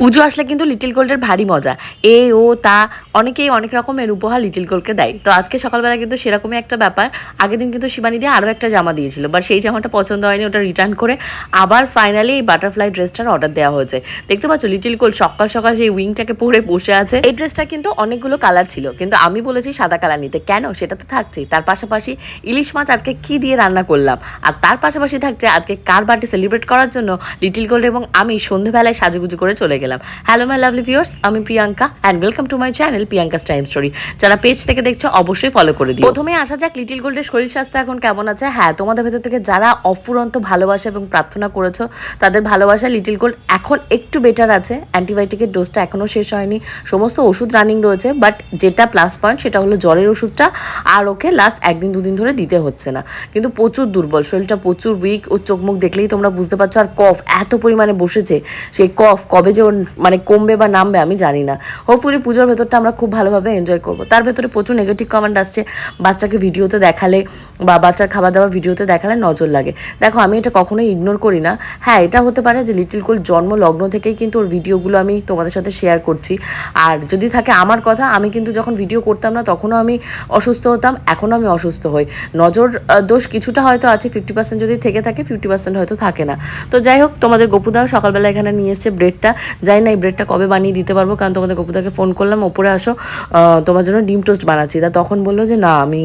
পুজো আসলে কিন্তু লিটিল গোল্ডের ভারী মজা। এ, ও, তা, অনেকেই অনেক রকমের উপহার লিটিল গোল্ডকে দেয়। তো আজকে সকালবেলা কিন্তু সেরকমই একটা ব্যাপার। আগের দিন কিন্তু শিবানী দিয়ে আরও একটা জামা দিয়েছিল। বাট সেই জামাটা পছন্দ হয়নি, ওটা রিটার্ন করে আবার ফাইনালি এই বাটারফ্লাই ড্রেসটার অর্ডার দেওয়া হয়েছে। দেখতে পাচ্ছ লিটিল গোল্ড সকাল সকাল সেই উইংটাকে পরে বসে আছে। এই ড্রেসটা কিন্তু অনেকগুলো কালার ছিল। কিন্তু আমি বলেছি সাদা কালার নিতে। কেন? সেটা তো থাকছেই। তার পাশাপাশি ইলিশ মাছ আজকে কি দিয়ে রান্না করলাম? আর তার পাশাপাশি থাকছে আজকে কার বার্থডে সেলিব্রেট করার জন্য লিটিল গোল্ড এবং আমি সন্ধ্যেবেলায় সাজুগুজু করে চলে গেলাম। হ্যালো মাই লাভলি ভিউয়ার্স আমি Priyanka and welcome to my channel Priyanka's time story যারা পেজ থেকে দেখছ, অবশ্যই ফলো করে দিও। প্রথমে আসা যাক লিটিল গোল্ডের শরীর স্বাস্থ্য এখন কেমন আছে? হ্যাঁ তোমাদের ভেতর থেকে যারা অফুরন্ত ভালোবাসা এবং প্রার্থনা করেছ, তাদের ভালোবাসা লিটিল গোল্ড এখন একটু বেটার আছে। অ্যান্টিবায়োটিকের ডোজটা এখনও শেষ হয়নি। সমস্ত ওষুধ রানিং রয়েছে বাট যেটা প্লাস পয়েন্ট সেটা হলো জ্বরের ওষুধটা, আর ওকে লাস্ট একদিন, দুদিন ধরে দিতে হচ্ছে না। কিন্তু প্রচুর দুর্বল, শরীরটা প্রচুর উইক ও চোখ মুখ দেখলেই তোমরা বুঝতে পারছ, আর কফ এত পরিমাণে বসেছে, সেই কফ কবে যে ওর মানে কমবে বা নামবে আমি জানি না। হোপফুলি পুজোর ভেতরটা আমরা খুব ভালোভাবে এনজয় করব। তার ভেতরে প্রচুর নেগেটিভ কমেন্ট আসছে। বাচ্চাকে ভিডিওতে দেখালে বা বাচ্চার খাবার দাবার ভিডিওতে দেখালে নজর লাগে। দেখো, আমি এটা কখনোই ইগনোর করি না। হ্যাঁ এটা হতে পারে যে লিটিল কোল জন্ম লগ্ন থেকেই কিন্তু ওর ভিডিওগুলো আমি তোমাদের সাথে শেয়ার করছি। আর যদি থাকে আমার কথা, আমি কিন্তু যখন ভিডিও করতাম না, তখনও আমি অসুস্থ হতাম, এখনও আমি অসুস্থ হই। নজর দোষ কিছুটা হয়তো আছে ফিফটি পার্সেন্ট যদি থেকে থাকে ফিফটি পার্সেন্ট হয়তো থাকে না। তো যাই হোক, তোমাদের গপুদাও সকালবেলা এখানে নিয়ে এসছে ব্রেডটা যাই না, এই ব্রেডটা কবে বানিয়ে দিতে পারব? কারণ তোমাদের গপুদাকে ফোন করলাম, ওপরে আসো। তোমার জন্য ডিম টোস্ট বানাচ্ছি। তা তখন বলল যে, না, আমি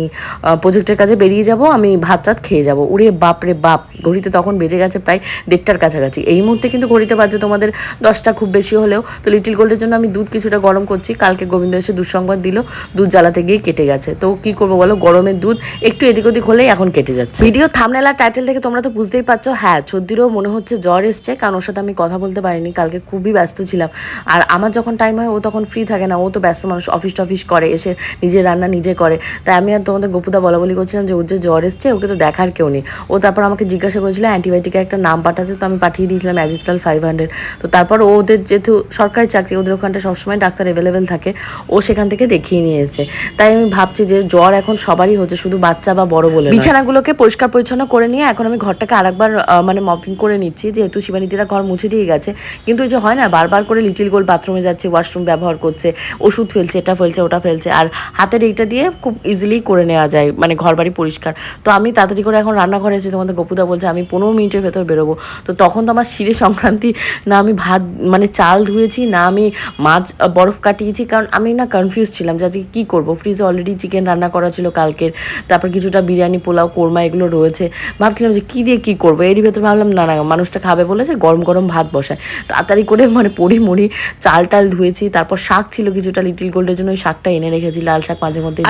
প্রজেক্টের কাজে বেরিয়ে যাব, আমি ভাত টাত খেয়ে যাব। উড়ে বাপ রে বাপ, ঘড়িতে তখন বেজে গেছে প্রায় দেড়টার কাছাকাছি। এই মুহূর্তে কিন্তু ঘড়িতে বাজছে তোমাদের দশটা খুব বেশি হলেও। তো লিটিল গোল্ডের জন্য আমি দুধ কিছুটা গরম করছি। কালকে গোবিন্দ এসে দুঃসংবাদ দিল, দুধ জ্বালাতে গিয়ে কেটে গেছে। তো কি করব বলো, গরমের দুধ একটু এদিক ওদিক হলেই এখন কেটে যাচ্ছে। ভিডিও থামনেলা টাইটেল থেকে তোমরা তো বুঝতেই পারছ। হ্যাঁ ছদ্দিরও মনে হচ্ছে জ্বর এসছে, কারণ ওর সাথে আমি কথা বলতে পারিনি। কালকে খুবই ব্যস্ত ছিলাম। আর আমার যখন টাইম হয়, ও তখন ফ্রি থাকে না। ও তো ব্যস্ত মানুষ অফিস টফিস করে, এসে নিজে রান্না নিজে করে। তাই আমি আর তোমাদের গোপুদা বলা বলি করছিলাম যে ওর জ্বর এসছে, ওকে তো দেখার কেউ নেই। ও তারপর আমাকে জিজ্ঞাসা করেছিল অ্যান্টিবায়োটিকের একটা নাম পাঠাতে, তো আমি পাঠিয়ে দিয়েছিলাম অ্যাজিট্রাল ফাইভ হান্ড্রেড তো তারপর ওদের যেহেতু সরকারি চাকরি, ওদের ওখানটা সবসময় ডাক্তার অ্যাভেলেবেল থাকে, ও সেখান থেকে দেখিয়ে নিয়েছে। তাই আমি ভাবছি যে জ্বর এখন সবারই হচ্ছে, শুধু বাচ্চা বা বড় বলে বিছানাগুলোকে পরিষ্কার পরিচ্ছন্ন করে নিয়ে এখন আমি ঘরটাকে আরেকবার মানে মপিং করে নিচ্ছি, যেহেতু শিবানীতিরা ঘর মুছে দিয়ে গেছে। কিন্তু ওই যে হয় না, বারবার করে লিটিল গোল বাথরুমে যাচ্ছে ওয়াশরুম ব্যবহার করছে, ওষুধ ফেলছে, এটা ফেলছে, ওটা ফেলছে, আর হাতের এইটা দিয়ে খুব ইজিলি করে নেওয়া যায় মানে ঘর বাড়ি পরিষ্কার তো আমি তাড়াতাড়ি করে এখন রান্নাঘরে এসে তোমাদের গপুদা বলছে আমি পনেরো মিনিটের ভেতর বেরোবো। তো তখন তো আমার শিরে সংক্রান্তি না আমি ভাত মানে চাল ধুয়েছি না আমি মাছ বরফ কাটিয়েছি কারণ আমি না কনফিউজ ছিলাম যে আজকে কী করব। ফ্রিজে অলরেডি চিকেন রান্না করা ছিল কালকের তারপর কিছুটা বিরিয়ানি পোলাও কোরমা এগুলো রয়েছে। ভাবছিলাম যে কী দিয়ে কী করব? এরই ভেতর ভাবলাম না না মানুষটা খাবে বলেছে গরম গরম ভাত বসায়। তাড়াতাড়ি করে মানে পড়ি মুড়ি চাল টাল ধুয়েছি তারপর শাক ছিল কিছুটা লিটিল গোল্ডের জন্য ওই শাকটা এনে রেখেছি লাল শাক মাঝে মধ্যে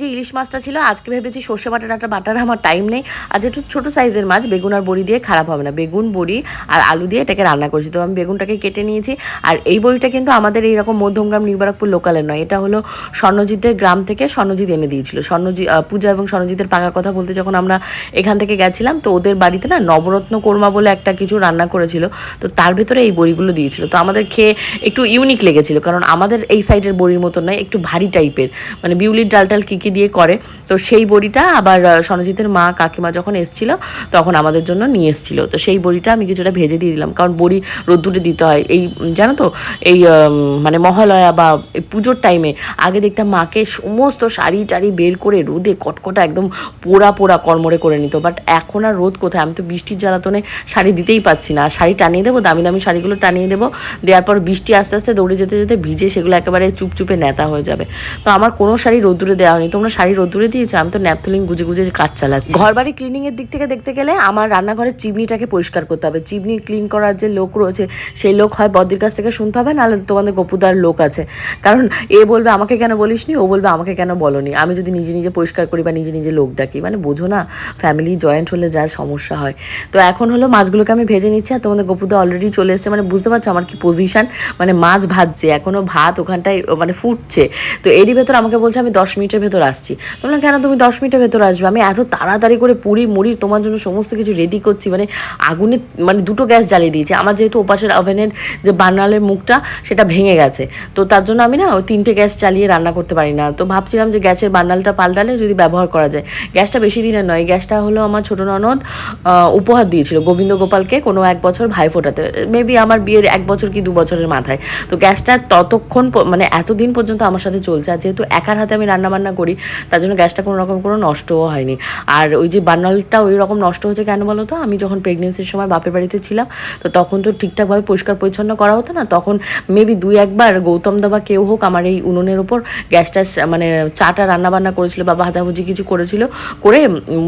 যে ইলিশ মাছটা ছিল আজকে ভেবেছি সর্ষে বাটার একটা বাটার আমার টাইম নেই। আজ একটু ছোট সাইজের মাছ, বেগুন আর বড়ি দিয়ে খারাপ হবে না। বেগুন, বড়ি আর আলু দিয়ে এটাকে রান্না করেছি। তো আমি বেগুনটাকে কেটে নিয়েছি। আর এই বড়িটা কিন্তু আমাদের এইরকম মধ্যমগ্রাম নিবারকপুর লোকালের নয়। এটা হলো স্বর্ণজিতের গ্রাম থেকে স্বর্ণজিৎ এনে দিয়েছিল। স্বর্ণজিৎ পূজা এবং স্বর্ণজিতের পাকার কথা বলতে যখন আমরা এখান থেকে গেছিলাম, তো ওদের বাড়িতে না নবরত্ন কোরমা বলে একটা কিছু রান্না করেছিল। তো তার ভেতরে এই বড়িগুলো দিয়েছিল। তো আমাদের খেয়ে একটু ইউনিক লেগেছিল। কারণ আমাদের এই সাইডের বড়ির মতো নয়, একটু ভারী টাইপের মানে বিউলির ডাল টাল কী কী দিয়ে করে। তো সেই বড়িটা আবার স্বর্ণজিতের মা কাকিমা যখন এসছিল, তখন আমাদের জন্য নিয়ে এসছিল। তো সেই বড়িটা আমি কিছুটা ভেজে দিয়ে দিলাম। কারণ বড়ি রোদ্দুরে দিতে হয়। এই, জানো তো, এই মানে মহালয়া বা এই পুজোর টাইমে আগে দেখতাম মাকে সমস্ত শাড়ি টাড়ি বের করে রোদে কটকটা একদম পোড়া পোড়া কর্মরে করে নিত। বাট এখন আর রোদ কোথায়? আমি তো বৃষ্টির জ্বালাতনে শাড়ি দিতেই পাচ্ছি না। আর শাড়ি টানিয়ে দেবো, দামি দামি শাড়িগুলো টানিয়ে দেবো। দেওয়ার পর বৃষ্টি আস্তে আস্তে দৌড়ে যেতে যেতে ভিজে সেগুলো একেবারে চুপচুপে নেতা হয়ে যাবে। তো আমার কোনো শাড়ি রোদ্দুরে দেওয়া হয়নি। তোমরা শাড়ি রোদ্দুরে দিয়েছ? আমি তো ন্যাপথলিন গুজে গুজে কাজ চালাচ্ছি। ঘর বাড়ি ক্লিনিং এর দিক থেকে দেখতে গেলে আমার রান্নাঘরের চিমনিটাকে পরিষ্কার করতে হবে। চিমনি ক্লিন করার যে লোক রয়েছে, সেই লোক হয় বদ্দির কাছ থেকে শুনতে হবে, নাহলে তোমাদের গপুদার লোক আছে। কারণ এ বলবে, আমাকে কেন বলিসনি? ও বলবে, আমাকে কেন বলনি? আমি যদি নিজে নিজে পরিষ্কার করি বা নিজে নিজে লোক ডাকি মানে বোঝো না ফ্যামিলি জয়েন্ট হলে যার সমস্যা হয়। তো এখন হলো মাছগুলোকে আমি ভেজে নিচ্ছি আর তোমাদের গপুদা অলরেডি চলে এসেছে। মানে বুঝতে পারছ আমার কি পজিশন মানে মাছ ভাজছে এখনও ভাত ওখানটায় মানে ফুটছে। তো এরই ভেতর আমাকে বলছে, আমি দশ মিনিটের ভেতর আসছি। বললাম, কেন তুমি দশ মিনিটের ভেতর আসবে? আসবে। আমি এত তাড়াতাড়ি করে পুরি, মুড়ি, তোমার জন্য সমস্ত কিছু রেডি করছি মানে আগুনে মানে দুটো গ্যাস জ্বালিয়ে দিয়েছি। আমার যেহেতু ওপাশের ওভেনের যে বার্নালের মুখটা, সেটা ভেঙে গেছে। তো তার জন্য আমি না ওই তিনটে গ্যাস চালিয়ে রান্না করতে পারি না। তো ভাবছিলাম যে গ্যাসের বার্নালটা পাল্টালে যদি ব্যবহার করা যায়। গ্যাসটা বেশি দিনের নয় গ্যাসটা হলো আমার ছোটো ননদ উপহার দিয়েছিল গোবিন্দ গোপালকে কোনো এক বছর ভাই ফোটাতে। মেবি আমার বিয়ের এক বছর কি দু বছরের মাথায়। তো গ্যাসটা ততক্ষণ মানে এতদিন পর্যন্ত আমার সাথে চলছে। আর যেহেতু একার হাতে আমি রান্না বান্না করি, তার জন্য গ্যাসটা কোনো রকম কোনো নষ্টও হয়নি। আর ওই যে বার্নালটা ওই রকম নষ্ট হয়েছে কেন বলো তো? আমি যখন প্রেগনেন্সির সময় বাপের বাড়িতে ছিলাম, তো তখন তো ঠিকঠাকভাবে পরিষ্কার পরিচ্ছন্ন করা হতো না। তখন মেবি দুই একবার গৌতম দা বা কেউ হোক আমার এই উনুনের ওপর গ্যাসটা মানে চাটা রান্না বান্না করেছিল বা ভাজাভুজি কিছু করেছিল, করে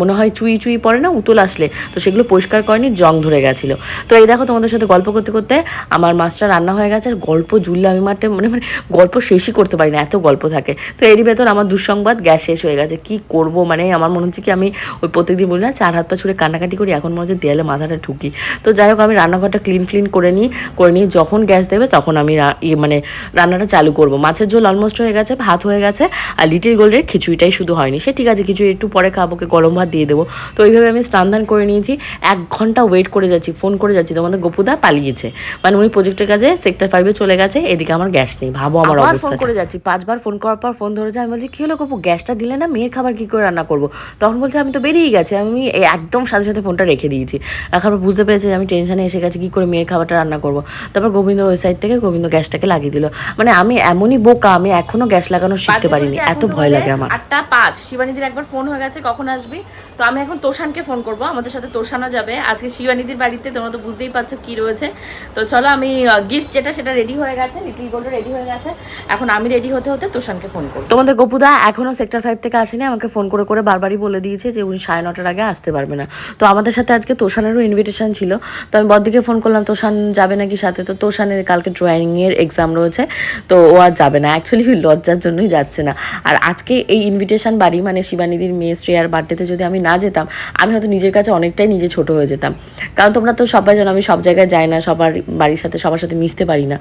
মনে হয় চুই চুই পড়ে না উতল আসলে। তো সেগুলো পরিষ্কার করেনি, জং ধরে গেছিল। তো এই দেখো তোমাদের সাথে গল্প করতে করতে আমার মাছটা রান্না হয়ে গেছে, আর গল্প জুড়লে আমি মাঠে মানে মানে গল্প শেষই করতে পারি না, এত গল্প থাকে। তো এরই ভেতর আমার দুঃসংবাদ, গ্যাস শেষ হয়ে গেছে। কি করব মানে আমার মনে হচ্ছে কি আমি ওই প্রত্যেকদিন বলি না চার হাত পা ছুড়ে কান্নাকাটি করি এখন মনে হচ্ছে দেয়ালে মাথাটা ঠুকি তো যাই হোক আমি রান্নাঘরটা ক্লিন ক্লিন করে নিই করে নিয়ে যখন গ্যাস দেবে তখন আমি ইয়ে মানে রান্নাটা চালু করব। মাছের ঝোল অলমোস্ট হয়ে গেছে ভাত হয়ে গেছে আর লিটিল গোল্ডের খিচুড়িটাই শুধু হয়নি। সে ঠিক আছে খিচুড়ি একটু পরে খাব গরম ভাত দিয়ে দেবো। তো এইভাবে আমি স্নান ধান করে নিয়েছি এক ঘণ্টা ওয়েট করে যাচ্ছি ফোন করে যাচ্ছি তোমাদের গোপুদা পালিয়েছে। মানে উনি প্রজেক্টের কাজে সেক্টর ফাইভে চলে গেছে এদিকে আমার গ্যাস নেই ভাবো আমার অবস্থা করে যাচ্ছি পাঁচবার ফোন করার পর ফোন ধরে যায় আমি বলছি কি হলো গপু? গ্যাসটা দিলে না মেয়ের খাবার কি করে রান্না করব? তখন বলছে আমি তো বেরিয়ে গেছে আমি একদম সাথে সাথে ফোনটা রেখে দিয়েছি। রাখার পর বুঝতে পেরেছি যে আমি টেনশানে এসে গেছি কি করে মেয়ের খাবারটা রান্না করব। তারপর গোবিন্দ ওই সাইড থেকে গোবিন্দ গ্যাসটাকে লাগিয়ে দিল। মানে আমি এমনই বোকা আমি এখনও গ্যাস লাগানো শিখতে পারিনি এত ভয় লাগে আমার। আটটা পাঁচ শিবানীদের একবার ফোন হয়ে গেছে কখন আসবি? তো আমি এখন তোষানকে ফোন করব। আমাদের সাথে তোষানো যাবে। আজকে শিবানীদির বাড়িতে, তোমরা তো বুঝতেই পারছ কি রয়েছে। তো চলো আমি গিফট যেটা সেটা রেডি হয়ে গেছে লিটিল গোল্ড রেডি হয়ে গেছে। এখন আমি রেডি হতে হতে তোষানকে ফোন করব। তোমাদের গোপুদা এখনও সেক্টর ফাইভ থেকে আসেনি, আমাকে ফোন করে করে বারবারই বলে দিয়েছে যে উনি সাড়ে নটার আগে আসতে পারবে না। তো আমাদের সাথে আজকে তোষানেরও ইনভিটেশন ছিল। তো আমি বদিকে ফোন করলাম, তোষান যাবে নাকি সাথে? তো তোষানের কালকে ড্রয়িং এর এক্সাম রয়েছে, তো ও আর যাবে না। অ্যাকচুয়ালি লজ্জার জন্যই যাচ্ছে না। আর আজকে এই ইনভিটেশন বাড়ি মানে শিবানিদির মেয়ে শ্রেয়ার বার্থডেতে যদি আমি না যেতাম, আমি হয়তো নিজের কাছে অনেকটাই নিজে ছোট হয়ে যেতাম। কারণ তোমরা তো সবাই জানো, আমি সব জায়গায় যাই না, সবার বাড়ির সাথে, সবার সাথে মিশতে পারি না।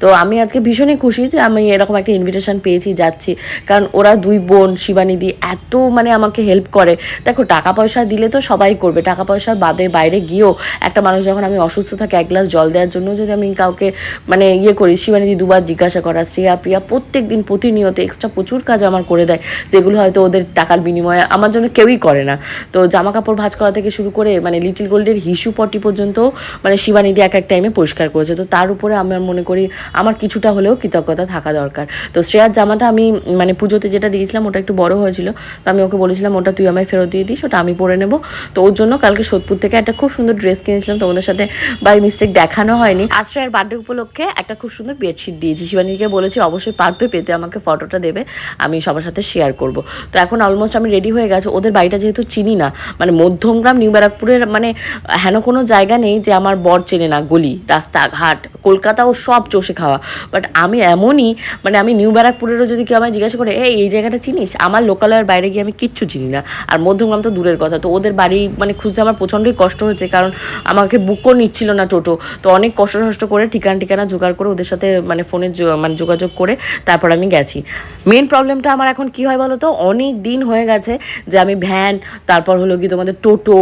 তো আমি আজকে ভীষণই খুশি যে আমি এরকম একটা ইনভিটেশন পেয়েছি, যাচ্ছি। কারণ ওরা দুই বোন শিবানিদি এত মানে আমাকে হেল্প করে। দেখো, টাকা পয়সা দিলে তো সবাই করবে, টাকা পয়সার বাদে বাইরে গিয়েও একটা মানুষ যখন আমি অসুস্থ থাকে, এক গ্লাস জল দেওয়ার জন্য যদি আমি কাউকে মানে ইয়ে করি শিবানিদি দুবার জিজ্ঞাসা করা, শ্রেয়া প্রিয়া প্রত্যেক দিন প্রতিনিয়ত এক্সট্রা প্রচুর কাজ আমার করে দেয়, যেগুলো হয়তো ওদের টাকার বিনিময়ে আমার জন্য কেউই করে না। তো জামা কাপড় ভাঁজ করা থেকে শুরু করে মানে লিটিল গোল্ডের হিসু পটি পর্যন্ত মানে শিবানিদি এক এক টাইমে পরিষ্কার করেছে। তো তার উপরে আমার মনে করি আমার কিছুটা হলেও কৃতজ্ঞতা থাকা দরকার। তো শ্রেয়ার জামাটা আমি মানে পুজোতে যেটা দিয়েছিলাম ওটা একটু বড় হয়েছিল। তো আমি ওকে বলেছিলাম, ওটা তুই আমায় ফেরত দিয়ে দিস, ওটা আমি পরে নেব। তো ওর জন্য কালকে সোদপুর থেকে একটা খুব সুন্দর ড্রেস কিনেছিলাম। তোমাদের সাথে বাই মিস্টেক দেখানো হয়নি। আজ শ্রেয়ার বার্থডে উপলক্ষে একটা খুব সুন্দর বেডশিট দিয়েছি। শিবানীকে বলেছি, অবশ্যই পারবে, পেতে আমাকে ফটোটা দেবে, আমি সবার সাথে শেয়ার করব। তো এখন অলমোস্ট আমি রেডি হয়ে গেছি। ওদের বাড়িটা যেহেতু চিনি না। মানে মধ্যমগ্রাম, নিউ ব্যারাকপুরের মানে হেন কোনো জায়গা নেই যে আমার বর চেনে না, গলি, রাস্তাঘাট, কলকাতাও সব চষে খাওয়া। বাট আমি এমনই মানে আমি নিউ ব্যারাকপুরেরও যদি কেউ আমায় জিজ্ঞাসা করে, এই এই জায়গাটা চিনিস? আমার লোকালয়ের বাইরে গিয়ে আমি কিচ্ছু চিনি না। আর মধ্যমগ্রাম তো দূরের কথা। তো ওদের বাড়ি মানে খুঁজতে আমার প্রচণ্ডই কষ্ট হয়েছে। কারণ আমাকে বুকও নিচ্ছিল না টোটো। তো অনেক কষ্ট কষ্ট করে ঠিকানা ঠিকানা জোগাড় করে ওদের সাথে মানে ফোনে মানে যোগাযোগ করে তারপর আমি গেছি। মেন প্রবলেমটা আমার এখন কি হয় বলো তো অনেক দিন হয়ে গেছে যে আমি ভ্যান তারপর হলো কি তোমাদের টোটো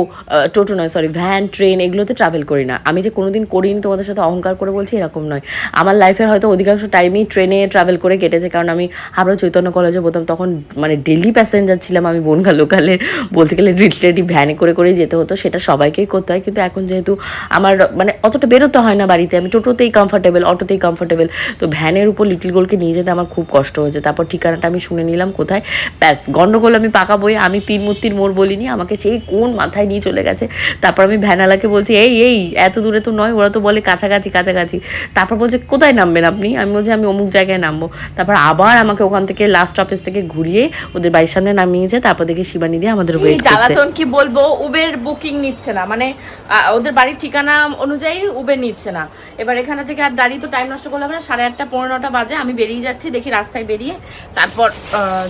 টোটো নয় সরি ভ্যান ট্রেন এগুলোতে ট্রাভেল করি না। আমি যে কোনোদিন করিনি তোমাদের সাথে অহংকার করে বলছি এরকম নয়। আমার লাইফের হয়তো অধিকাংশ টাইমই ট্রেনে ট্রাভেল করে কেটেছে, কারণ আমি হাবড়া চৈতন্য কলেজে বলতাম তখন মানে ডেলি প্যাসেঞ্জার ছিলাম আমি বনগা লোকালের বলতে গেলে রিলেটি ভ্যানে করে করে যেতে হতো, সেটা সবাইকেই করতে হয়। কিন্তু এখন যেহেতু আমার মানে অতটা বেরোতে হয় না বাড়িতে, আমি টোটোতেই কমফর্টেবল অটোতেই কমফর্টেবল তো ভ্যানের উপর লিটল গোলকে নিয়ে যেতে আমার খুব কষ্ট হয়েছে। তারপর ঠিকানাটা আমি শুনে নিলাম কোথায়? ব্যাস, গন্ডগোল আমি পাকা বই আমি তিন মূর্তির মোড় বলিনি আমাকে সেই কোন মাথায় নিয়ে চলে গেছে। তারপর আমি ভ্যানালাকে বলছি এই এই এত দূরে তো নয় ওরা তো বলে কাছাকাছি কাছাকাছি। তারপর বলছে কোথায় নামবেন আপনি? আমি বলছি আমি অমুক জায়গায় নামবো। তারপর আবার আমাকে ওখান থেকে লাস্ট অফিস থেকে ঘুরিয়ে ওদের বাড়ির সামনে নামিয়েছে তারপর দেখি শিবানী দিয়ে আমাদের ওয়েট জ্বালাতন কি বলব উবের বুকিং নিচ্ছে না। মানে ওদের বাড়ির ঠিকানা অনুযায়ী উবের নিচ্ছে না। এবার এখানে থেকে আর দাঁড়িয়ে তো টাইম নষ্ট করলে হবে না। সাড়ে আটটা পনেরো নটা বাজে আমি বেরিয়ে যাচ্ছি দেখি রাস্তায় বেরিয়ে তারপর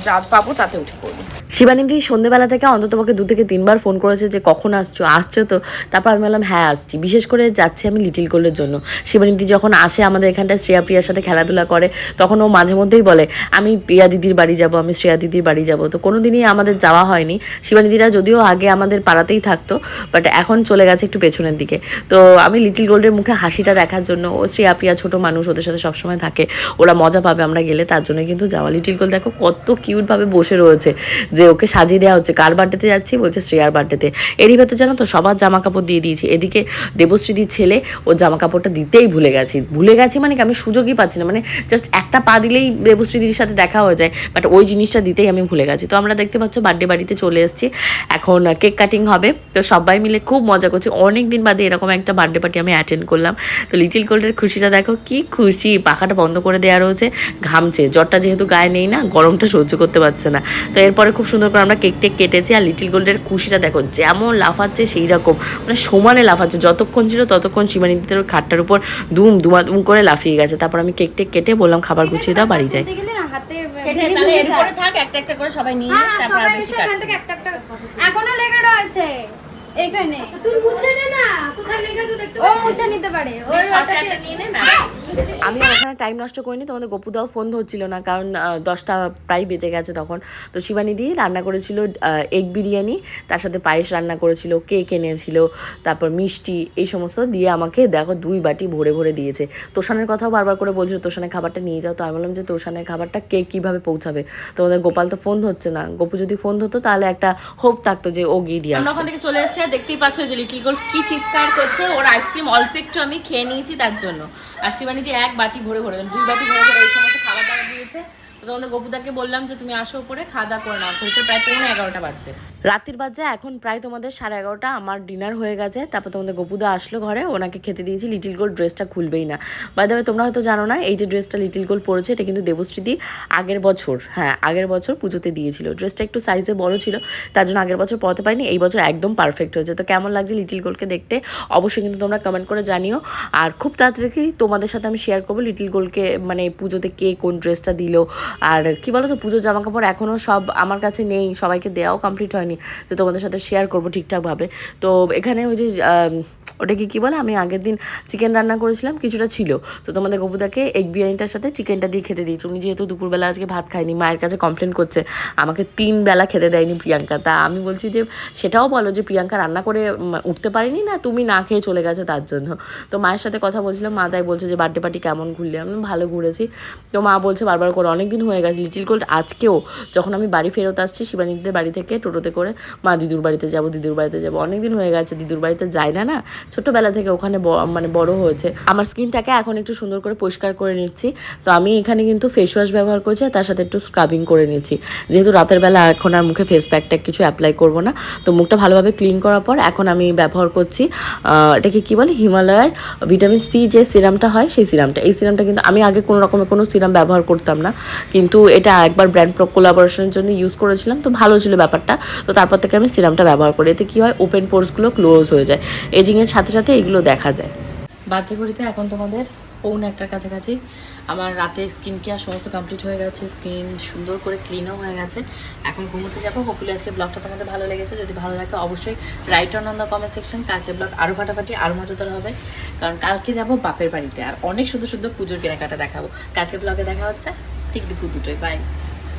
যা পাবো তাতে উঠে পড়ব। শিবানীদি সন্ধ্যেবেলা থেকে অন্ততপক্ষে দু থেকে তিনবার ফোন করেছে যে, কখন আসছো? আসছো তো। তারপর আমি বললাম হ্যাঁ আসছি। বিশেষ করে যাচ্ছি আমি লিটিল গোল্ডের জন্য। শিবানীদি যখন আসে আমাদের এখানটায়, শ্রেয়া প্রিয়ার সাথে খেলাধুলা করে, তখন ও মাঝে মধ্যেই বলে, আমি প্রিয়া দিদির বাড়ি যাব, আমি শ্রেয়া দিদির বাড়ি যাব। তো কোনো দিনই আমাদের যাওয়া হয়নি। শিবানীদিরা যদিও আগে আমাদের পাড়াতেই থাকতো, বাট এখন চলে গেছে একটু পেছনের দিকে। তো আমি লিটিল গোল্ডের মুখে হাসিটা দেখার জন্য, ও শ্রেয়া প্রিয়া ছোটো মানুষ, ওদের সাথে সবসময় থাকে, ওরা মজা পাবে আমরা গেলে, তার জন্য কিন্তু যাওয়া। লিটিল গোল্ড দেখো কত কিউটভাবে বসে রয়েছে, যে ওকে সাজিয়ে দেওয়া হচ্ছে। কার বার্থডেতে যাচ্ছি, বলছে শ্রেয়ার বার্থডেতে। এরই ভেতর জানো তো, সবার জামা কাপড় দিয়ে দিয়েছি। এদিকে দেবশ্রীদির ছেলে, ও জামা কাপড়টা দিতেই ভুলে গেছি। ভুলে গেছি মানে কি, আমি সুযোগই পাচ্ছি না। মানে জাস্ট একটা পা দিলেই দেবশ্রীদির সাথে দেখা হয়ে যায় বাট ওই জিনিসটা দিতেই আমি ভুলে গেছি। তো আমরা দেখতে পাচ্ছ, বার্থডে বাড়িতে চলে এসেছি। এখন কেক কাটিং হবে। তো সবাই মিলে খুব মজা করছি। অনেক দিন বাদে এরকম একটা বার্থডে পার্টি আমি অ্যাটেন্ড করলাম। তো লিটিল গোল্ডের খুশিটা দেখো, কি খুশি। পাখাটা বন্ধ করে দেওয়া রয়েছে, ঘামছে। জ্বরটা যেহেতু গায়ে নেই না, গরমটা সহ্য করতে পারছে না। তো এরপরে খুব সুন্দর করে আমরা কেক টেক কেটেছি, আর লিটিল গোল্ডের খুশিটা দেখো যেমন লাফাচ্ছে সেই রকম মানে সমানে লাফাচ্ছে যতক্ষণ ছিল ততক্ষণ শিবানীদের ওই খাটটার উপর দুম দুমা দুম করে লাফিয়ে গেছে। তারপর আমি কেক টেক কেটে বললাম খাবার গুছিয়ে দাও বাড়ি যাই। হাতে থাক একটা একটা করে সবাই নিয়ে হ্যাঁ তারপর এখনও লেগে রয়েছে। এখানে। তুই মুছে নে না কোথায় লেগেছে দেখতে ও মুছে নিতে পারে। ওই ওটাকে নিয়ে নে না আমি ওখানে টাইম নষ্ট করিনি তোমাদের গপুদাও ফোন ধরছিল না কারণ দশটা প্রায় বেজে গেছে তখন। তো শিবানী দিয়ে রান্না করেছিল এগ বিরিয়ানি তার সাথে পায়েস রান্না করেছিল কেক এনেছিল তারপর মিষ্টি এই সমস্ত দিয়ে আমাকে দেখো দুই বাটি ভরে ভরে দিয়েছে। তোষানের কথাও বারবার করে বলছিল তোষানের খাবারটা নিয়ে যাও। তো আমি বললাম যে তোষানের খাবারটা কে কীভাবে পৌঁছাবে? তোমাদের গোপাল তো ফোন ধরছে না। গপু যদি ফোন ধরতো তাহলে একটা হোপ থাকতো যে ও গিয়ে দিয়ে আসবে। চলে এসেছি আর দেখতেই পাচ্ছ যে লিটল গোল কি চিৎকার করছে। ওর আইসক্রিম অল্প একটু আমি খেয়ে নিয়েছি তার জন্য। আর শিবানিদি এক বাটি ভরে ভরে দুই বাটি ভরে ভরে এই সমস্ত খাবার দাবার দিয়েছে। তো তোমাদের গপুদাকে বললাম যে তুমি আসো উপরে, খাওয়া দাওয়া করে নাও। ঘুরতে প্রায় পৌনে এগারোটা বাজছে। রাত্রির বাজে, এখন প্রায় তোমাদের সাড়ে এগারোটা, আমার ডিনার হয়ে গেছে, তারপর তোমাদের গপুদা আসলো ঘরে, ওনাকে খেতে দিয়েছি লিটিল গোল্ড ড্রেসটা খুলবেই না। বাই তোমরা হয়তো জানো না, এই যে ড্রেসটা লিটিল গোল্ড পরেছে, এটা কিন্তু দেবশ্রীদি আগের বছর হ্যাঁ আগের বছর পুজোতে দিয়েছিল। ড্রেসটা একটু সাইজে বড় ছিল, তার জন্য আগের বছর পরতে পারিনি, এই বছর একদম পারফেক্ট হয়েছে। তো কেমন লাগছে লিটিল গোল্ডকে দেখতে? অবশ্যই কিন্তু তোমরা কমেন্ট করে জানিও। আর খুব তাড়াতাড়ি তোমাদের সাথে আমি শেয়ার করব লিটিল গোল্ডকে মানে পুজোতে কে কোন ড্রেসটা দিল আর কি বলো তো পুজোর জামা কাপড় এখনও সব আমার কাছে নেই সবাইকে দেওয়াও কমপ্লিট হয়নি যে তোমাদের সাথে শেয়ার করব ঠিকঠাকভাবে। তো এখানে ওই যে আম, ওটাকে কি বলে আমি আগের দিন চিকেন রান্না করেছিলাম কিছুটা ছিল তো তোমাদের গপুদাকে এগ বিরিয়ানিটার সাথে চিকেনটা দিয়ে খেতে দিই। তুমি যেহেতু দুপুরবেলা আজকে ভাত খাইনি মায়ের কাছে কমপ্লেন করছে আমাকে তিন বেলা খেতে দেয়নি প্রিয়াঙ্কা। তা আমি বলছি যে সেটাও বলো যে প্রিয়াঙ্কা রান্না করে উঠতে পারিনি না? তুমি না খেয়ে চলে গেছো তার জন্য। তো মায়ের সাথে কথা বলছিলাম মা তাই বলছে যে বার্থডে পার্টি কেমন ঘুরলে? আমি ভালো ঘুরেছি। তো মা বলছে বারবার করে অনেক দিন হয়ে গেছে। লিটিল গোল্ড আজকেও যখন আমি বাড়ি ফেরত আসছি, শিবানীদের বাড়ি থেকে টোটোতে করে মা দিদুর বাড়িতে যাব, দিদুর বাড়িতে যাব। অনেক দিন হয়ে গেছে, দিদুর বাড়িতে যায় না না? ছোটবেলা থেকে ওখানে মানে বড় হয়েছে। আমার স্কিনটাকে এখন একটু সুন্দর করে পরিষ্কার করে নিচ্ছি। তো আমি এখানে কিন্তু ফেস ওয়াশ ব্যবহার করছি তার সাথে একটু স্ক্রাবিং করে নিচ্ছি যেহেতু রাতের বেলা এখন আর মুখে ফেস প্যাকটা কিছু অ্যাপ্লাই করব না, তো মুখটা ভালোভাবে ক্লিন করার পর এখন আমি ব্যবহার করছি এটাকে কি বলে? হিমালয়ের ভিটামিন সি যে সিরামটা হয়, সেই সিরামটা এই সিরামটা কিন্তু আমি আগে কোনো রকমের কোনো সিরাম ব্যবহার করতাম না। কিন্তু এটা একবার ব্র্যান্ড কোলাবোরেশনের জন্য ইউজ করেছিলাম। তো ভালো ছিল ব্যাপারটা। তো তারপর থেকে আমি সিরামটা ব্যবহার করি। এতে কী হয়? ওপেন পোর্সগুলো ক্লোজ হয়ে যায়। এজিংয়ের সাথে সাথে এগুলো দেখা যায়। বাচ্চা ঘড়িতে এখন তোমাদের পৌনে একটার কাছাকাছি। আমার রাতে স্কিন কেয়ার সমস্ত কমপ্লিট হয়ে গেছে। স্কিন সুন্দর করে ক্লিনও হয়ে গেছে। এখন ঘুমোতে যাব। হোপফুলি আজকে ব্লগটা তোমাদের ভালো লেগেছে। যদি ভালো লাগে অবশ্যই write on on the comment section কালকে ব্লগ আরও ফাটাফাটি আরও মজাদার হবে। কারণ কালকে যাব বাপের বাড়িতে। আর অনেক সুন্দর সুন্দর পুজোর কেনাকাটা দেখাবো। কালকে ব্লগে দেখা হচ্ছে। ঠিক দুপুর দুটোই বাই